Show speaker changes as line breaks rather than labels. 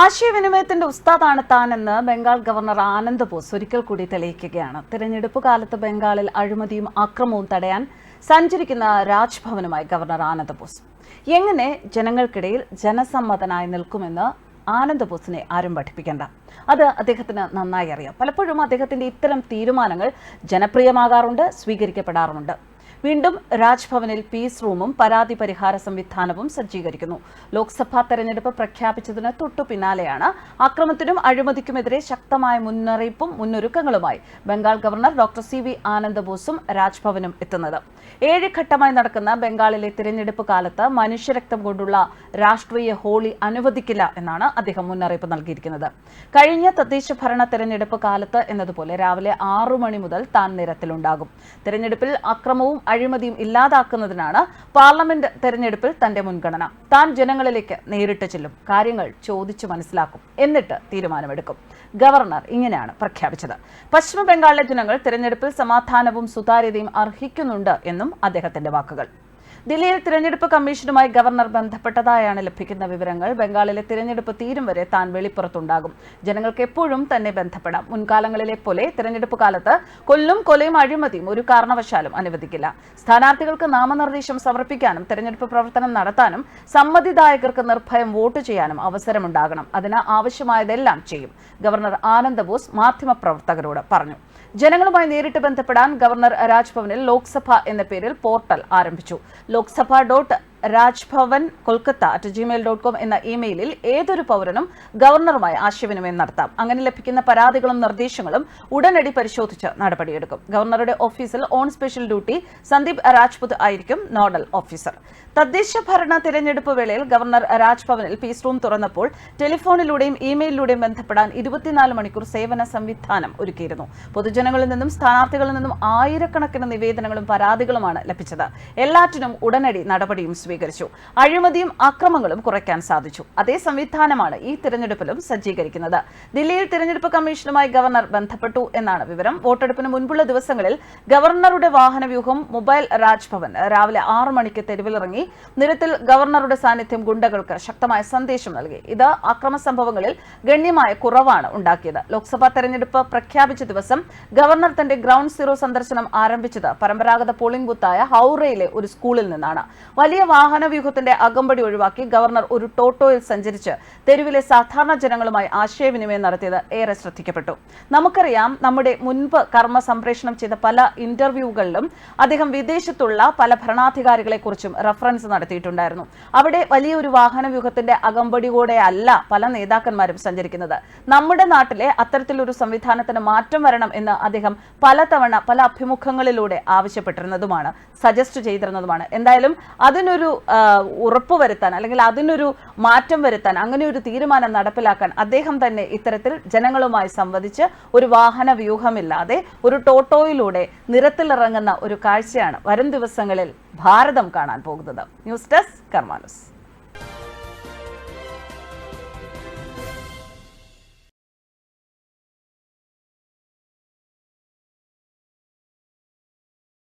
ആശയവിനിമയത്തിന്റെ ഉസ്താദാണ് താനെന്ന് ബംഗാൾ ഗവർണർ ആനന്ദ് ബോസ് ഒരിക്കൽ കൂടി തെളിയിക്കുകയാണ്. തിരഞ്ഞെടുപ്പ് കാലത്ത് ബംഗാളിൽ അഴിമതിയും അക്രമവും തടയാൻ സഞ്ചരിക്കുന്ന രാജ്ഭവനുമായി ഗവർണർ ആനന്ദ് ബോസ്. എങ്ങനെ ജനങ്ങൾക്കിടയിൽ ജനസമ്മതനായി നിൽക്കുമെന്ന് ആനന്ദ് ബോസിനെ ആരും പഠിപ്പിക്കേണ്ട. അത് അദ്ദേഹത്തിന് നന്നായി അറിയാം. പലപ്പോഴും അദ്ദേഹത്തിന്റെ ഇത്തരം തീരുമാനങ്ങൾ ജനപ്രിയമാകാറുണ്ട് സ്വീകരിക്കപ്പെടാറുമുണ്ട്. വീണ്ടും രാജ്ഭവനിൽ പീസ് റൂമും പരാതി പരിഹാര സംവിധാനവും സജ്ജീകരിക്കുന്നു. ലോക്സഭാ തെരഞ്ഞെടുപ്പ് പ്രഖ്യാപിച്ചതിന് തൊട്ടു പിന്നാലെയാണ് അക്രമത്തിനും അഴിമതിക്കുമെതിരെ ശക്തമായ മുന്നറിയിപ്പും മുന്നൊരുക്കങ്ങളുമായി Bengal governor doctor C V Ananda ബോസും രാജ്ഭവനും എത്തുന്നത്. ഏഴ് ഘട്ടമായി നടക്കുന്ന ബംഗാളിലെ തിരഞ്ഞെടുപ്പ് കാലത്ത് മനുഷ്യരക്തം കൊണ്ടുള്ള രാഷ്ട്രീയ ഹോളി അനുവദിക്കില്ല എന്നാണ് അദ്ദേഹം മുന്നറിയിപ്പ് നൽകിയിരിക്കുന്നത്. കഴിഞ്ഞ തദ്ദേശ ഭരണ തെരഞ്ഞെടുപ്പ് കാലത്ത് എന്നതുപോലെ രാവിലെ ആറു മണി മുതൽ താൻ നിരത്തിലുണ്ടാകും. തെരഞ്ഞെടുപ്പിൽ അക്രമവും അഴിമതിയും ഇല്ലാതാക്കുന്നതിനാണ് പാർലമെന്റ് തെരഞ്ഞെടുപ്പിൽ തന്റെ മുൻഗണന. താൻ ജനങ്ങളിലേക്ക് നേരിട്ട് ചെല്ലും. കാര്യങ്ങൾ ചോദിച്ചു മനസ്സിലാക്കും. എന്നിട്ട് തീരുമാനമെടുക്കും. ഗവർണർ ഇങ്ങനെയാണ് പ്രഖ്യാപിച്ചത്. പശ്ചിമ ബംഗാളിലെ ജനങ്ങൾ തെരഞ്ഞെടുപ്പിൽ സമാധാനവും സുതാര്യതയും അർഹിക്കുന്നുണ്ട് എന്നും അദ്ദേഹത്തിന്റെ വാക്കുകൾ. ദില്ലിയിൽ തിരഞ്ഞെടുപ്പ് കമ്മീഷനുമായി ഗവർണർ ബന്ധപ്പെട്ടതായാണ് ലഭിക്കുന്ന വിവരങ്ങൾ. ബംഗാളിലെ തിരഞ്ഞെടുപ്പ് തീരും വരെ താൻ വെളിപ്പുറത്തുണ്ടാകും. ജനങ്ങൾക്ക് എപ്പോഴും തന്നെ ബന്ധപ്പെടാം. മുൻകാലങ്ങളിലെ പോലെ തിരഞ്ഞെടുപ്പ് കാലത്ത് കൊല്ലും കൊലയും അഴിമതിയും ഒരു കാരണവശാലും അനുവദിക്കില്ല. സ്ഥാനാർത്ഥികൾക്ക് നാമനിർദ്ദേശം സമർപ്പിക്കാനും തിരഞ്ഞെടുപ്പ് പ്രവർത്തനം നടത്താനും സമ്മതിദായകർക്ക് നിർഭയം വോട്ട് ചെയ്യാനും അവസരമുണ്ടാകണം. അതിന് ആവശ്യമായതെല്ലാം ചെയ്യും. ഗവർണർ ആനന്ദ ബോസ് മാധ്യമപ്രവർത്തകരോട് പറഞ്ഞു. ജനങ്ങളുമായി നേരിട്ട് ബന്ധപ്പെടാൻ ഗവർണർ രാജ്ഭവനിൽ ലോക്സഭ എന്ന പേരിൽ പോർട്ടൽ ആരംഭിച്ചു. Lok Sabha dot Raj Bhavan Kolkata at Gmail dot com എന്ന ഇമെയിലിൽ ഏതൊരു പൗരനും ഗവർണറുമായി ആശയവിനിമയം നടത്താം. അങ്ങനെ ലഭിക്കുന്ന പരാതികളും നിർദ്ദേശങ്ങളും ഉടനടി പരിശോധിച്ച് നടപടിയെടുക്കും. ഗവർണറുടെ ഓഫീസിൽ on special duty Sandeep Rajput ആയിരിക്കും നോഡൽ ഓഫീസർ. തദ്ദേശ ഭരണ തിരഞ്ഞെടുപ്പ് വേളയിൽ ഗവർണർ രാജ്ഭവനിൽ പീസ് റൂം തുറന്നപ്പോൾ ടെലിഫോണിലൂടെയും ഇമെയിലിലൂടെയും ബന്ധപ്പെടാൻ ഇരുപത്തിനാല് മണിക്കൂർ സേവന സംവിധാനം ഒരുക്കിയിരുന്നു. പൊതുജനങ്ങളിൽ നിന്നും സ്ഥാനാർത്ഥികളിൽ നിന്നും ആയിരക്കണക്കിന് നിവേദനങ്ങളും പരാതികളുമാണ് ലഭിച്ചത്. എല്ലാറ്റിനും ഉടനടി നടപടിയും സ്വീകരിച്ചു അഴിമതിയും അക്രമങ്ങളും കുറയ്ക്കാൻ സാധിച്ചു. അതേ സംവിധാനമാണ് ഈ തിരഞ്ഞെടുപ്പിലും സജ്ജീകരിക്കുന്നത്. ദില്ലിയിൽ തിരഞ്ഞെടുപ്പ് കമ്മീഷനുമായി ഗവർണർ ബന്ധപ്പെട്ടു എന്നാണ് വിവരം. വോട്ടെടുപ്പിന് മുൻപുള്ള ദിവസങ്ങളിൽ ഗവർണറുടെ വാഹനവ്യൂഹം മൊബൈൽ രാജ്ഭവൻ രാവിലെ ആറ് മണിക്ക് തെരുവിലിറങ്ങി നിരത്തിൽ ഗവർണറുടെ സാന്നിധ്യം ഗുണ്ടകൾക്ക് ശക്തമായ സന്ദേശം നൽകി. ഇത് അക്രമ സംഭവങ്ങളിൽ ഗണ്യമായ കുറവാണ് ഉണ്ടാക്കിയത്. ലോക്സഭാ തെരഞ്ഞെടുപ്പ് പ്രഖ്യാപിച്ച ദിവസം ഗവർണർ തന്റെ ഗ്രൗണ്ട് സീറോ സന്ദർശനം ആരംഭിച്ചത് പരമ്പരാഗത പോളിംഗ് ബൂത്തായ ഹൌറയിലെ ഒരു സ്കൂളിൽ നിന്നാണ്. വലിയ വാഹന വ്യൂഹത്തിന്റെ അകമ്പടി ഒഴിവാക്കി ഗവർണർ ഒരു ടോട്ടോയിൽ സഞ്ചരിച്ച് തെരുവിലെ സാധാരണ ജനങ്ങളുമായി ആശയവിനിമയം നടത്തിയത് ഏറെ ശ്രദ്ധിക്കപ്പെട്ടു. നമുക്കറിയാം നമ്മുടെ മുൻപ് കർമ്മ സംപ്രേഷണം ചെയ്ത പല ഇന്റർവ്യൂകളിലും അദ്ദേഹം വിദേശത്തുള്ള പല ഭരണാധികാരികളെക്കുറിച്ചും റഫറൻസ് നടത്തിയിട്ടുണ്ടായിരുന്നു. അവിടെ വലിയൊരു വാഹന വ്യൂഹത്തിന്റെ അകമ്പടിയോടെ അല്ല പല നേതാക്കന്മാരും സഞ്ചരിക്കുന്നത്. നമ്മുടെ നാട്ടിലെ അത്തരത്തിലൊരു സംവിധാനത്തിന് മാറ്റം വരണം എന്ന് അദ്ദേഹം പലതവണ പല അഭിമുഖങ്ങളിലൂടെ ആവശ്യപ്പെട്ടിരുന്നതുമാണ് സജസ്റ്റ് ചെയ്തിരുന്നതുമാണ്. എന്തായാലും അതിനൊരു ഉറപ്പ് വരുത്താൻ അല്ലെങ്കിൽ അതിനൊരു മാറ്റം വരുത്താൻ അങ്ങനെ ഒരു തീരുമാനം നടപ്പിലാക്കാൻ അദ്ദേഹം തന്നെ ഇത്തരത്തിൽ ജനങ്ങളുമായി സംവദിച്ച് ഒരു വാഹന വ്യൂഹമില്ലാതെ ഒരു ടോട്ടോയിലൂടെ നിരത്തിലിറങ്ങുന്ന ഒരു കാഴ്ചയാണ് വരും ദിവസങ്ങളിൽ ഭാരതം കാണാൻ പോകുന്നത്. News desk കർമാനുസ്.